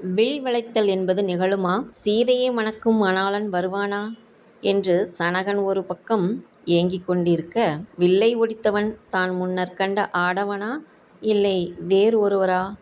Will வளைத்தல் என்பது நிகழுமா? சீதையை மணக்கும் மணாளன் வருவானா? என்று சனகன் ஒரு பக்கம் ஏங்கிக் கொண்டிருக்க வில்லை ஒடித்தவன் தான் முன்னர் கண்ட ஆடவனா? இல்லை வேறு ஒருவரா?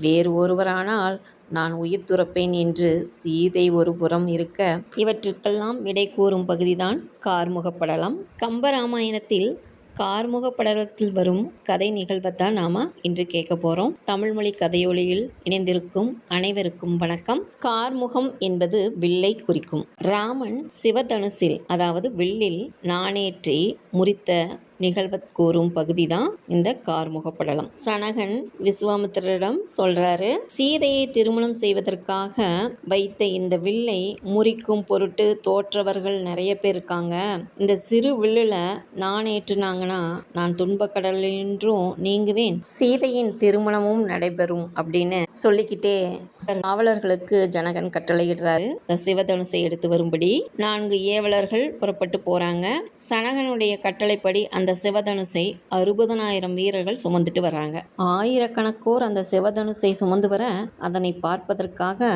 வேறு ஒருவரானால் நான் உயிர் துறப்பேன் என்று சீதை ஒரு புறம் இருக்க இவற்றிற்கெல்லாம் விடை கூறும் பகுதிதான் கார்முகப்படலம். கம்பராமாயணத்தில் கார்முக படலத்தில் வரும் கதை நிகழ்வைத்தான் நாம இன்று கேட்க போறோம். தமிழ்மொழி கதையொலியில் இணைந்திருக்கும் அனைவருக்கும் வணக்கம். கார்முகம் என்பது வில்லை குறிக்கும். ராமன் சிவதனுசில் அதாவது வில்லில் நாணேற்றி முறித்த நிகழ்வத் கூறும் பகுதி தான் இந்த கார்முகப்படலம். சனகன் விஸ்வாமித்திரரிடம் சொல்றாரு சீதையை திருமணம் செய்வதற்காக வைத்த இந்த வில்லை முறிக்கும் பொருட்டு தோற்றவர்கள் நிறைய பேர் இருக்காங்க. இந்த சிறு வில்லுல நான் ஏற்றுனாங்கன்னா நான் துன்பக்கடலின்றும் நீங்குவேன். சீதையின் திருமணமும் நடைபெறும் அப்படின்னு சொல்லிக்கிட்டே காவலர்களுக்கு ஜனகன் கட்டளையிடுறாரு. இந்த சிவதனுசை எடுத்து வரும்படி நான்கு ஏவலர்கள் புறப்பட்டு போறாங்க. சனகனுடைய கட்டளைப்படி அந்த சிவதனுசை அறுபதனாயிரம் வீரர்கள் சுமந்துட்டு வராங்க ஆயிரக்கணக்கோர் அந்த சிவதனுசை சுமந்து வர அதனை பார்ப்பதற்காக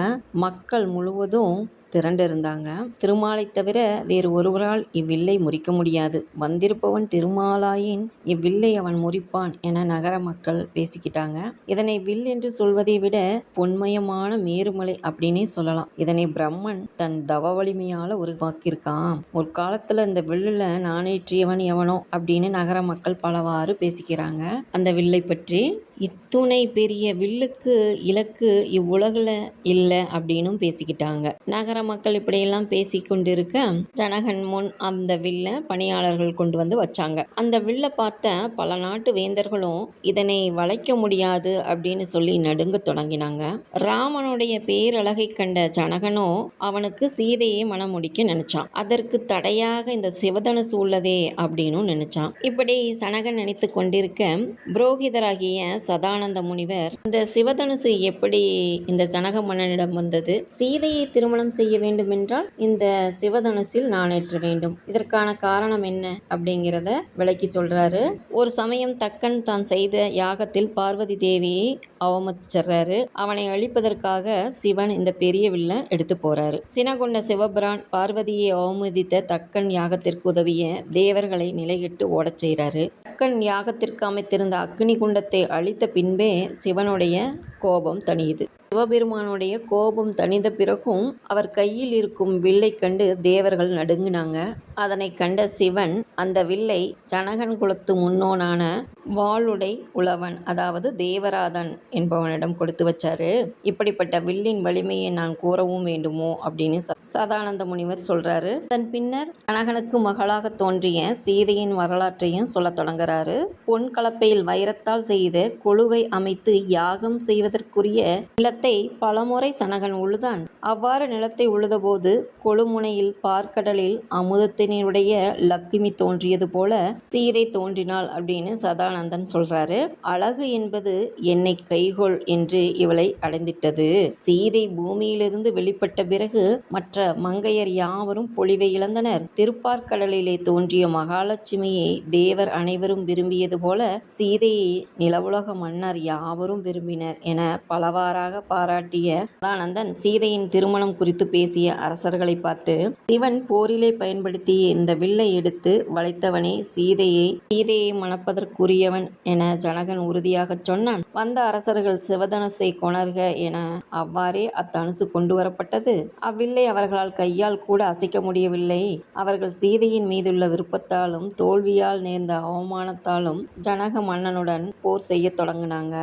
மக்கள் முழுவதும் திரண்டிருந்தாங்க. திருமாலை தவிர வேறு ஒருவரால் இவ்வில்லை முறிக்க முடியாது. வந்திருப்பவன் திருமாலாயின் இவ்வில்லை அவன் முறிப்பான் என நகர மக்கள் பேசிக்கிட்டாங்க. இதனை வில் என்று சொல்வதை விட பொன்மயமான மேருமலை அப்படின்னே சொல்லலாம். இதனை பிரம்மன் தன் தவ வலிமையால உருவாக்கியிருக்கான் முற்காலத்துல இந்த வில்லுல நானேற்றியவன் எவனோ அப்படின்னு நகர மக்கள் பலவாறு பேசிக்கிறாங்க. அந்த வில்லை பற்றி இத்துணை பெரிய வில்லுக்கு இலக்கு இவ்வுலகில் இல்லை அப்படின்னும் பேசிக்கிட்டாங்க. நகர மக்கள் இப்படியெல்லாம் பேசி கொண்டிருக்க ஜனகன் முன் அந்த வில்லை பணியாளர்கள் கொண்டு வந்து வச்சாங்க. அந்த வில்லை பார்த்த பல நாட்டு வேந்தர்களும் இதனை வளைக்க முடியாது அப்படின்னு சொல்லி நடுங்க தொடங்கினாங்க. ராமனுடைய பேரழகை கண்ட ஜனகனோ அவனுக்கு சீதையை மனம் முடிக்க நினைச்சான். அதற்கு தடையாக இந்த சிவதனுசு உள்ளதே அப்படின்னு நினைச்சான். இப்படி சனகன் நினைத்து கொண்டிருக்க புரோகிதராகிய சதானந்த முனிவர் இந்த சிவதனுசு எப்படி இந்த ஜனக மன்னனிடம் வந்தது? சீதையை திருமணம் செய்ய வேண்டும் என்றால் இந்த சிவதனுசில் நாணேற்ற வேண்டும். இதற்கான காரணம் என்ன? அப்படிங்கிறத விளக்கி சொல்றாரு. ஒரு சமயம் தக்கன் தான் செய்த யாகத்தில் பார்வதி தேவியை அவமதிச்சிடுறாரு அவனை அழிப்பதற்காக சிவன் இந்த பெரிய வில்ல எடுத்து போறாரு. சினகொண்ட சிவபிரான் பார்வதியை அவமதித்த தக்கன் யாகத்திற்கு உதவிய தேவர்களை நிலையிட்டு ஓடச் செய்கிறாரு தக்கன் யாகத்திற்கு அமைத்திருந்த அக்னி குண்டத்தை அழித்த பின்பே சிவனுடைய கோபம் தணியுது. சிவபெருமானுடைய கோபம் தணிந்த பிறகும் அவர் கையில் இருக்கும் வில்லை கண்டு தேவர்கள் நடுங்கினாங்க. அதனை கண்ட சிவன் அந்த வில்லை ஜனகன் குலத்து முன்னோனான வாளுடை உழவன் அதாவது தேவராதன் என்பவனிடம் கொடுத்து வச்சாரு. இப்படிப்பட்ட வில்லின் வலிமையை நான் கூறவும் வேண்டுமோ அப்படின்னு ச- சதானந்த முனிவர் சொல்றாரு. தன் பின்னர் ஜனகனுக்கு மகளாக தோன்றிய சீதையின் வரலாற்றையும் சொல்லத் தொடங்குறாரு. பொன் கலப்பையில் வைரத்தால் செய்த கொழுவை அமைத்து யாகம் செய்வதற்குரிய நிலத்தை பலமுறை சனகன் உழுதான். அவ்வாறு நிலத்தை உழுதபோது கொழுமுனையில் பார்க்கடலில் அமுதத்தினுடைய லக்கிமி தோன்றியது போல சீதை தோன்றினாள் அப்படின்னு சதானந்தன் சொல்றாரு. அழகு என்பது என்னை கைகொள் என்று இவளை அடைந்திட்டது. சீதை பூமியிலிருந்து வெளிப்பட்ட பிறகு மற்ற மங்கையர் யாவரும் பொலிவை இழந்தனர். திருப்பார்க்கடலிலே தோன்றிய மகாலட்சுமியை தேவர் அனைவரும் விரும்பியது போல சீதையை நிலவுலக மன்னர் யாவரும் விரும்பினர் என பலவாறாக பாராட்டிய சதானந்தன் சீதையின் திருமணம் குறித்து பேசிய அரசர்களை பார்த்து சிவன் போரிலே பயன்படுத்திய இந்த வில்லை எடுத்து வளைத்தவனே சீதையை சீதையை மணப்பதற்குரியவன் என ஜனகன் உறுதியாகச் சொன்னான். வந்த அரசர்கள் சிவதனுசை கொணர்க என அவ்வாறே அத்தனுசு கொண்டு வரப்பட்டது. அவ்வில்லை அவர்களால் கையால் கூட அசைக்க முடியவில்லை. அவர்கள் சீதையின் மீதுள்ள விருப்பத்தாலும் தோல்வியால் நேர்ந்த அவமானத்தாலும் ஜனக மன்னனுடன் போர் செய்யத் தொடங்கினாங்க.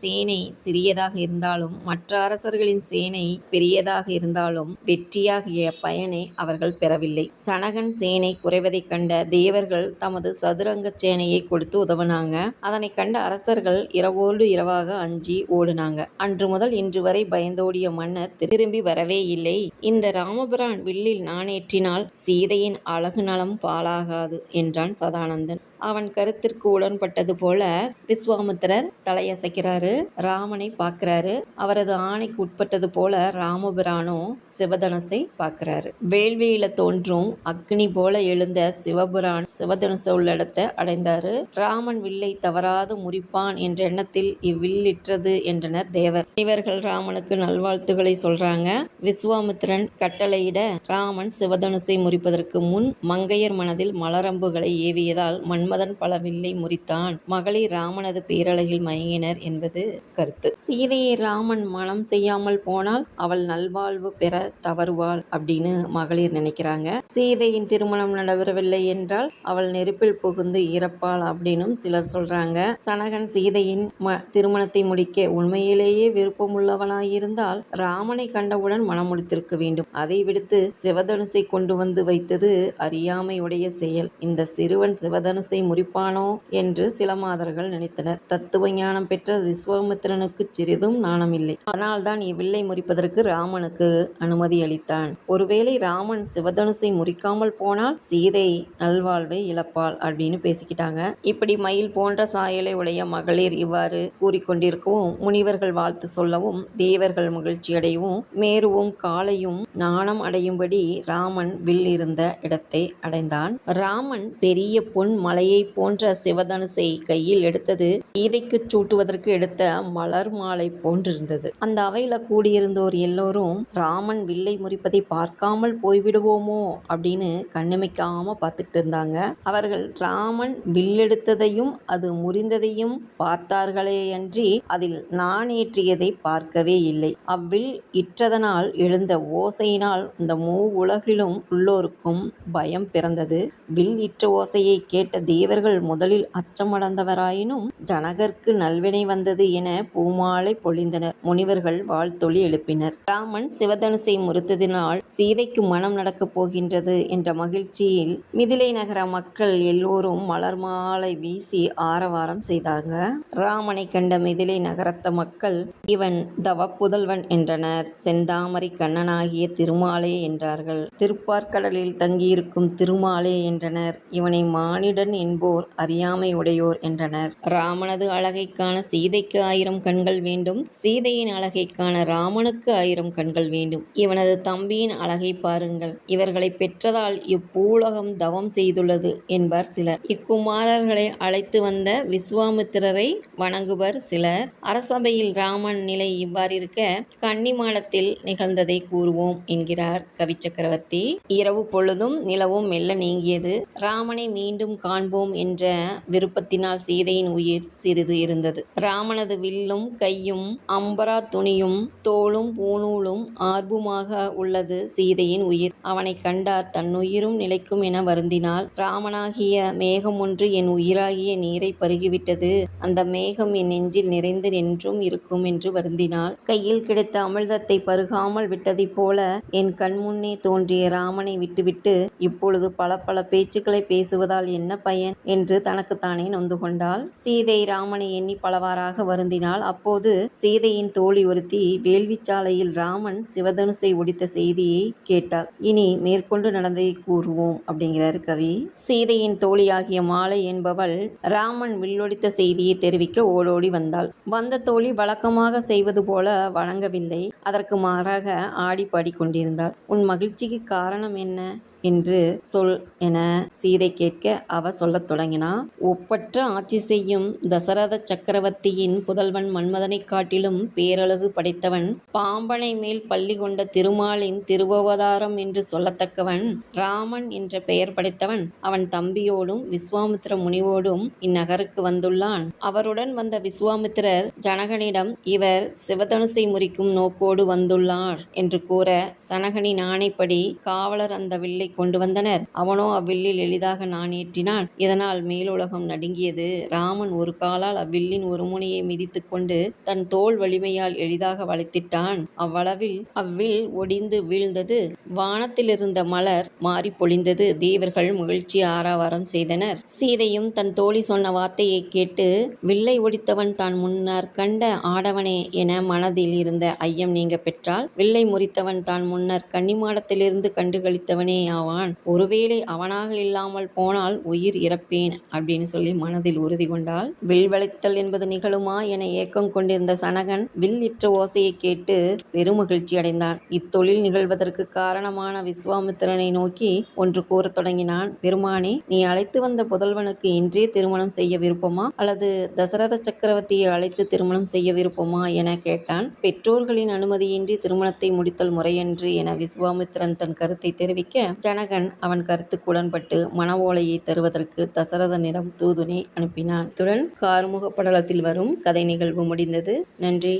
சேனை சிறியதாக இருந்தாலும் மற்ற அரசர்களின் சேனை பெரியதாக இருந்தாலும் வெற்றியாகிய பயனை அவர்கள் பெறவில்லை. ஜனகன் சேனை குறைவதைக் கண்ட தேவர்கள் தமது சதுரங்க சேனையை கொடுத்து உதவுனாங்க. அதனை கண்ட அரசர்கள் இரவோடு இரவாக அஞ்சி ஓடுனாங்க. அன்று முதல் இன்று வரை பயந்தோடிய மன்னர் திரும்பி வரவே இல்லை. இந்த ராமபிரான் வில்லில் நாணேற்றினால் சீதையின் அழகு நலம் பாழாகாது என்றான் சதானந்தன். அவன் கருத்திற்கு உடன்பட்டது போல விஸ்வாமித்திரர் தலையசைக்கிறாரு ராமனை பார்க்கிறாரு. அவரது ஆணைக்கு உட்பட்டது போல ராமபிரானும் சிவதனுசை பார்க்கிறாரு. வேள்வியில தோன்றும் அக்னி போல எழுந்த சிவபுரான் சிவதனுசு உள்ள இடத்தை அடைந்தாரு. ராமன் வில்லை தவறாது முறிப்பான் என்ற எண்ணத்தில் இவ்வில்லிற்றது என்றனர் தேவர். இவர்கள் ராமனுக்கு நல்வாழ்த்துக்களை சொல்றாங்க. விஸ்வாமித்திரன் கட்டளையிட ராமன் சிவதனுசை முறிப்பதற்கு முன் மங்கையர் மனதில் மலரம்புகளை ஏவியதால் மன்மதன் பல வில்லை முறித்தான். மகளிர் ராமனது பேரழகில் மயங்கினர் என்பது கருத்து. சீதையை ராமன் மனம் செய்யாமல் போனால் அவள் நல்வாழ்வு பெற தவறுவாள் அப்படின்னு மகளிர் நினைக்கிறாங்க. சீதையின் திருமணம் நடைபெறவில்லை என்றால் அவள் நெருப்பில் புகுந்து இறப்பாள் அப்படின்னும் சிலர் சொல்றாங்க. சனகன் சீதையின் ம- திருமணத்தை முடிக்க உண்மையிலேயே விருப்பமுள்ளவனாயிருந்தால் ராமனை கண்டவுடன் மனம் முடித்திருக்க வேண்டும். அதை விடுத்து சிவதனுசை கொண்டு வந்து வைத்தது அறியாமையுடைய செயல். இந்த சிறுவன் சிவதனுசை முறிப்பானோ என்று சில மாதர்கள் நினைத்தனர். தத்துவ ஞானம் பெற்ற விஸ்வாமித்திரனுக்கு சிறிதும் நாணமில்லை அதனால்தான் இவ்வில்லை முறிப்பதற்கு ராமனுக்கு அனுமதி அளித்தான் ஒருவேளை ராமன் சிவதனுசை முறிக்காமல் போனால் சீதை நல்வாழ்வை இழப்பாள் அப்படின்னு பேசிக்கிட்டாங்க. இப்படி மயில் போன்ற சாயலை உடைய மகளிர் இவ்வாறு கூறிக்கொண்டிருக்கவும் முனிவர்கள் வாழ்த்து சொல்லவும் தேவர்கள் மகிழ்ச்சி அடையவும் மேருவும் காளையும் நாணம் அடையும்படி ராமன் வில் இருந்த இடத்தை அடைந்தான். ராமன் பெரிய பொன் மலை மலையை போன்ற சிவதனுசை கையில் எடுத்தது சீதைக்கு சூட்டுவதற்கு எடுத்த மலர் மாலை போன்றிருந்தது. அந்த அவையில கூடியிருந்தோர் எல்லோரும் ராமன் வில்லை முறிப்பதை பார்க்காமல் போய்விடுவோமோ? அப்படின்னு கண்ணிமைக்காம பார்த்துட்டு இருந்தாங்க அவர்கள் ராமன் வில்லெடுத்ததையும் அது முறிந்ததையும் பார்த்தார்களே அன்றி அதில் நாணேற்றியதை பார்க்கவே இல்லை. அவ்வில் இற்றதனால் எழுந்த ஓசையினால் இந்த மூ உலகிலும் உள்ளோருக்கும் பயம் பிறந்தது. வில் இற்ற ஓசையை கேட்ட தேவர்கள் முதலில் அச்சமடைந்தவராயினும் ஜனகர்க்கு நல்வினை வந்தது என பூமாலை பொழிந்தனர். முனிவர்கள் வாழ்த்தொழி எழுப்பினர். ராமன் சிவதனுசை முறித்ததினால் சீதைக்கு மனம் நடக்கப் போகின்றது என்ற மகிழ்ச்சியில் மிதிலை நகர மக்கள் எல்லோரும் மலர் மாலை வீசி ஆரவாரம் செய்தாங்க. ராமனை கண்ட மிதிலை நகரத்த மக்கள் இவன் தவ புதல்வன் என்றனர். செந்தாமரை கண்ணனாகிய திருமாலே என்றார்கள். திருப்பார்கடலில் தங்கியிருக்கும் திருமாலே என்றனர். இவனை மானிடன் என்போர் அறியாமை உடையோர் என்றனர். ராமனது அழகைக்கான சீதைக்கு ஆயிரம் கண்கள் வேண்டும். சீதையின் அழகைக்கான ராமனுக்கு ஆயிரம் கண்கள் வேண்டும். இவனது தம்பியின் அழகை பாருங்கள். இவர்களை பெற்றதால் இப்பூலகம் தவம் செய்துள்ளது என்பார் சிலர். இக்குமாரர்களை அழைத்து வந்த விஸ்வாமித்திரரை வணங்குவர் சிலர். அரசபையில் ராமன் நிலை இவ்வாறிருக்க கன்னிமாடத்தில் நிகழ்ந்ததை கூறுவோம் என்கிறார் கவிச்சக்கரவர்த்தி. இரவு பொழுதும் நிலவும் மெல்ல நீங்கியது. ராமனை மீண்டும் காண்போம் என்ற விருப்பத்தினால் சீதையின் உயிர் சிறிது இருந்தது. ராமனது வில்லும் கையும் அம்பரா துணியும் தோளும் பூணூலும் ஆர்வமாக உள்ளது சீதையின் உயிர். அவனை கண்டார் தன்னுயிரும் நிலைக்கும் என வருந்தினால் ராமனாகிய மேகம் ஒன்று என் உயிராகிய நீரை பருகிவிட்டது. அந்த மேகம் என் நெஞ்சில் நிறைந்து நின்றும் இருக்கும் என்று வருந்தினால் கையில் கிடைத்த அமிர்தத்தை பருகாமல் விட்டதைப் போல என் கண்முன்னே தோன்றிய ராமனை விட்டுவிட்டு இப்பொழுது பல பல பேச்சுக்களை பேசுவதால் என்ன பயன்? என்று தனக்குத்தானே நொந்து கொண்டாள். சீதை ராமனை எண்ணி பலவாறாக வருந்தினாள். அப்போது சீதையின் தோழி ஒருத்தி வேள்விச்சாலையில் ராமன் சிவதனுசை ஒடித்த செய்தியை கேட்டாள். இனி மேற்கொண்டு நடந்ததை கூறுவோம் அப்படிங்கிறார் கவி. சீதையின் தோழியாகிய மாலை என்பவள் ராமன் வில்லொடித்த செய்தியை தெரிவிக்க ஓடோடி வந்தாள். வந்த தோழி வழக்கமாக செய்வது போல வழங்கவில்லை. அதற்கு மாறாக ஆடி பாடிக்கொண்டிருந்தாள் உன் மகிழ்ச்சிக்கு காரணம் என்ன? என்று சொல் என சீதை கேட்க அவ சொல்லத் தொடங்கினா ஒப்பற்ற ஆட்சி செய்யும் தசரத சக்கரவர்த்தியின் புதல்வன் மன்மதனைக் காட்டிலும் பேரழகு படைத்தவன் பாம்பனை மேல் பள்ளி கொண்ட திருமாலின் திருவவதாரம் என்று சொல்லத்தக்கவன் ராமன் என்ற பெயர் படைத்தவன் அவன் தம்பியோடும் விஸ்வாமித்திர முனிவோடும் இந்நகருக்கு வந்துள்ளான். அவருடன் வந்த விஸ்வாமித்திரர் ஜனகனிடம் இவர் சிவதனுசை முறிக்கும் நோக்கோடு வந்துள்ளார் என்று கூற சனகனின் ஆணைப்படி காவலர் அந்த வில்லை கொண்டு வந்தனர். அவனோ அவ்வில்லில் எளிதாக நாணேற்றினான் இதனால் மேலுலகம் நடுங்கியது. ராமன் ஒரு காலால் அவ்வில்லின் ஒரு முனையை மிதித்துக் கொண்டு தன் தோள் வலிமையால் எளிதாக வளைத்திட்டான். அவ்வளவில் அவ்வில் ஒடிந்து வீழ்ந்தது. வானத்திலிருந்த மலர் மாறி பொழிந்தது. தேவர்கள் மகிழ்ச்சி ஆராவாரம் செய்தனர். சீதையும் தன் தோழி சொன்ன வார்த்தையை கேட்டு வில்லை ஒடித்தவன் தான் முன்னர் கண்ட ஆடவனே என மனதில் இருந்த ஐயம் நீங்க பெற்றால் வில்லை முறித்தவன் தான் முன்னர் கன்னிமாடத்திலிருந்து கண்டுகளித்தவனே மன்னனாவான் ஒருவேளை அவனாக இல்லாமல் போனால் உயிர் இறப்பேன் அப்படின்னு சொல்லி மனதில் உறுதி கொண்டாள். வில் வளைத்தல் என்பது நிகழுமா என ஏக்கம் கொண்டிருந்த சனகன் வில் இற்ற ஓசையை கேட்டு பெருமகிழ்ச்சி அடைந்தான். இத்தொழில் நிகழ்வதற்கு காரணமான விஸ்வாமித்திரனை நோக்கி ஒன்று கூறத் தொடங்கினான். பெருமானே நீ அழைத்து வந்த புதல்வனுக்கு இன்றே திருமணம் செய்ய விருப்பமா? அல்லது தசரத சக்கரவர்த்தியை அழைத்து திருமணம் செய்ய விருப்பமா? என கேட்டான். பெற்றோர்களின் அனுமதியின்றி திருமணத்தை முடித்தல் முறையன்று என விஸ்வாமித்திரன் தன் கருத்தை தெரிவிக்க ஜனகன் அவன் கருத்துக்கு உடன்பட்டு ஓலையை தருவதற்கு தசரதனிடம் தூதுனை அனுப்பினான். இத்துடன் கார்முக படலத்தில் வரும் கதை நிகழ்வு முடிந்தது. நன்றி.